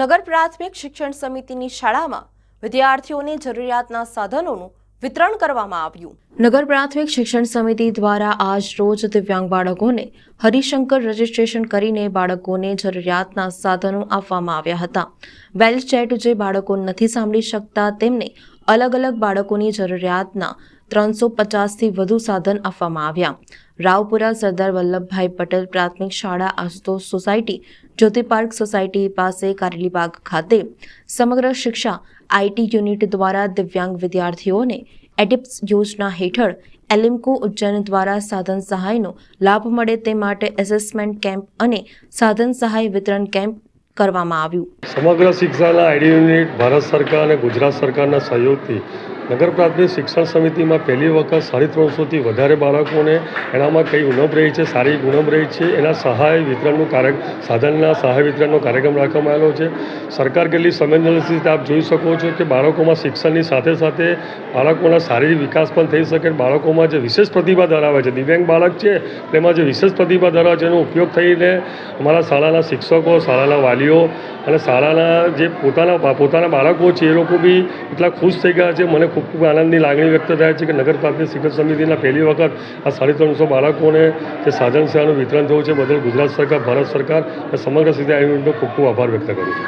નગર પ્રાથમિક શિક્ષણ સમિતિની શાળામાં વિદ્યાર્થીઓને જરૂરિયાતના સાધનોનું વિતરણ કરવામાં આવ્યું. નગર પ્રાથમિક શિક્ષણ સમિતિ દ્વારા આજ રોજ દિવ્યાંગ બાળકોને હરિશંકર રજીસ્ટ્રેશન કરીને બાળકોને જરૂરિયાતના સાધનો આપવામાં આવ્યા હતા. વેલચેટ જે બાળકો નથી સાંભળી શકતા, તેમને અલગ અલગ બાળકોની જરૂરિયાતના ત્રણસો પચાસથી વધુ સાધન આપવામાં આવ્યા. રાવપુરા સરદાર વલ્લભભાઈ પટેલ પ્રાથમિક શાળા Ashutosh society Jyoti park society પાસે કારેલીબાગ ખાતે સમગ્ર શિક્ષા આઈટી યુનિટ દ્વારા દિવ્યાંગ વિદ્યાર્થીઓને એડિપ્સ યોજના હેઠળ એલિમ્કો ઉજ્જૈન દ્વારા સાધન સહાયનો લાભ મળે તે માટે એસેસમેન્ટ કેમ્પ અને સાધન સહાય વિતરણ કેમ્પ કરવામાં આવ્યું. સમગ્ર શિક્ષાના આઈડી યુનિટ ભારત સરકાર અને ગુજરાત સરકારના સહયોગથી નગર પ્રાથમિક શિક્ષણ સમિતિમાં પહેલી વખત સાડી ત્રણસોથી વધારે બાળકોને એનામાં કઈ ઉણપ રહી છે, સારી ઉણપ રહી છે, એના સહાય વિતરણનું કાર્ય, સાધનના સહાય વિતરણનો કાર્યક્રમ રાખવામાં આવેલો છે. સરકાર કેટલી સંવેદનશીલ આપ જોઈ શકો છો કે બાળકોમાં શિક્ષણની સાથે સાથે બાળકોના શારીરિક વિકાસ પણ થઈ શકે, બાળકોમાં જે વિશેષ પ્રતિભા ધરાવે છે, દિવ્યાંગ બાળક છે, તેમાં જે વિશેષ પ્રતિભા ધરાવે છે, એનો ઉપયોગ થઈને અમારા શાળાના શિક્ષકો, શાળાના વાલીઓ અને શાળાના જે પોતાના પોતાના બાળકો છે, એ લોકો બી એટલા ખુશ થઈ ગયા છે, મને ખૂબ ખૂબ ખૂબ આનંદની લાગણી વ્યક્ત થાય છે કે નગર પ્રાથમિક સમિતિના પહેલી વખત આ સાડી ત્રણસો બાળકોને જે સાધન સેવાનું વિતરણ થયું છે, બદલ ગુજરાત સરકાર, ભારત સરકાર અને સમગ્ર સીધા આયોજનનો ખૂબ ખૂબ આભાર વ્યક્ત કરું છું.